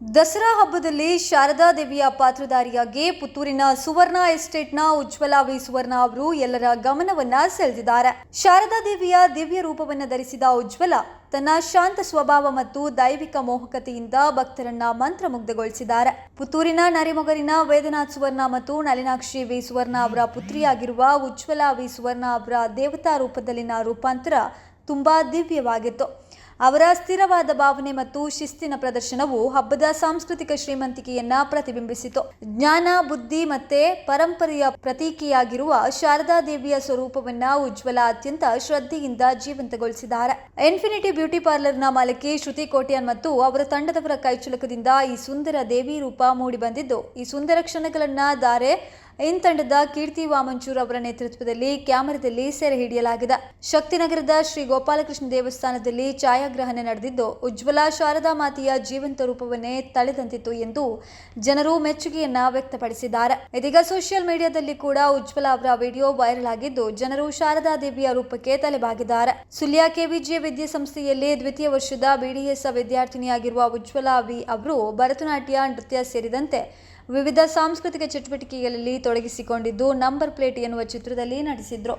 ದಸರಾ ಹಬ್ಬದಲ್ಲಿ ಶಾರದಾ ದೇವಿಯ ಪಾತ್ರಧಾರಿಯಾಗಿ ಪುತ್ತೂರಿನ ಸುವರ್ಣ ಎಸ್ಟೇಟ್ನ ಉಜ್ವಲ ವಿ ಸುವರ್ಣ ಅವರು ಎಲ್ಲರ ಗಮನವನ್ನ ಸೆಳೆದಿದ್ದಾರೆ. ಶಾರದಾ ದೇವಿಯ ದಿವ್ಯ ರೂಪವನ್ನು ಧರಿಸಿದ ಉಜ್ವಲ ತನ್ನ ಶಾಂತ ಸ್ವಭಾವ ಮತ್ತು ದೈವಿಕ ಮೋಹಕತೆಯಿಂದ ಭಕ್ತರನ್ನ ಮಂತ್ರಮುಗ್ಧಗೊಳಿಸಿದ್ದಾರೆ. ಪುತ್ತೂರಿನ ನರಿಮೊಗರಿನ ವೇದನಾಥ್ ಸುವರ್ಣ ಮತ್ತು ನಳಿನಾಕ್ಷಿ ವಿ. ಸುವರ್ಣ ಅವರ ಪುತ್ರಿಯಾಗಿರುವ ಉಜ್ವಲ ವಿ ಸುವರ್ಣ ಅವರ ದೇವತಾ ರೂಪದಲ್ಲಿನ ರೂಪಾಂತರ ತುಂಬಾ ದಿವ್ಯವಾಗಿತ್ತು. ಅವರ ಸ್ಥಿರವಾದ ಭಾವನೆ ಮತ್ತು ಶಿಸ್ತಿನ ಪ್ರದರ್ಶನವು ಹಬ್ಬದ ಸಾಂಸ್ಕೃತಿಕ ಶ್ರೀಮಂತಿಕೆಯನ್ನ ಪ್ರತಿಬಿಂಬಿಸಿತು. ಜ್ಞಾನ, ಬುದ್ಧಿ ಮತ್ತೆ ಪರಂಪರೆಯ ಪ್ರತೀಕಿಯಾಗಿರುವ ಶಾರದಾ ದೇವಿಯ ಸ್ವರೂಪವನ್ನ ಉಜ್ವಲ ಅತ್ಯಂತ ಶ್ರದ್ಧೆಯಿಂದ ಜೀವಂತಗೊಳಿಸಿದ್ದಾರೆ. ಇನ್ಫಿನಿಟಿ ಬ್ಯೂಟಿ ಪಾರ್ಲರ್ನ ಮಾಲಕಿ ಶ್ರುತಿ ಕೋಟ್ಯಾನ್ ಮತ್ತು ಅವರ ತಂಡದವರ ಕೈಚುಲಕದಿಂದ ಈ ಸುಂದರ ದೇವಿ ರೂಪ ಮೂಡಿಬಂದಿದ್ದು, ಈ ಸುಂದರ ಕ್ಷಣಗಳನ್ನ ದಾರೆ ಇನ್ ತಂಡದ ಕೀರ್ತಿ ವಾಮಂಚೂರ್ ಅವರ ನೇತೃತ್ವದಲ್ಲಿ ಕ್ಯಾಮರಾದಲ್ಲಿ ಸೆರೆ ಹಿಡಿಯಲಾಗಿದೆ. ಶಕ್ತಿನಗರದ ಶ್ರೀ ಗೋಪಾಲಕೃಷ್ಣ ದೇವಸ್ಥಾನದಲ್ಲಿ ಛಾಯಾಗ್ರಹಣ ನಡೆದಿದ್ದು, ಉಜ್ವಲ ಶಾರದಾ ಮಾತೆಯ ಜೀವಂತ ರೂಪವನ್ನೇ ತಳೆದಂತಿತ್ತು ಎಂದು ಜನರು ಮೆಚ್ಚುಗೆಯನ್ನ ವ್ಯಕ್ತಪಡಿಸಿದ್ದಾರೆ. ಇದೀಗ ಸೋಷಿಯಲ್ ಮೀಡಿಯಾದಲ್ಲಿ ಕೂಡ ಉಜ್ವಲ ಅವರ ವಿಡಿಯೋ ವೈರಲ್ ಆಗಿದ್ದು, ಜನರು ಶಾರದಾ ದೇವಿಯ ರೂಪಕ್ಕೆ ತಲೆಬಾಗಿದ್ದಾರೆ. ಸುಳ್ಯ ಕೆವಿಜಿ ವಿದ್ಯಾಸಂಸ್ಥೆಯಲ್ಲಿ ದ್ವಿತೀಯ ವರ್ಷದ ಬಿಡಿಎಸ್ ವಿದ್ಯಾರ್ಥಿನಿಯಾಗಿರುವ ಉಜ್ವಲ ವಿ ಅವರು ಭರತನಾಟ್ಯ ನೃತ್ಯ ಸೇರಿದಂತೆ ವಿವಿಧ ಸಾಂಸ್ಕೃತಿಕ ಚಟುವಟಿಕೆಗಳಲ್ಲಿ ತೊಡಗಿಸಿಕೊಂಡಿದ್ದು ನಂಬರ್ ಪ್ಲೇಟ್ ಎನ್ನುವ ಚಿತ್ರದಲ್ಲಿ ನಟಿಸಿದ್ರು.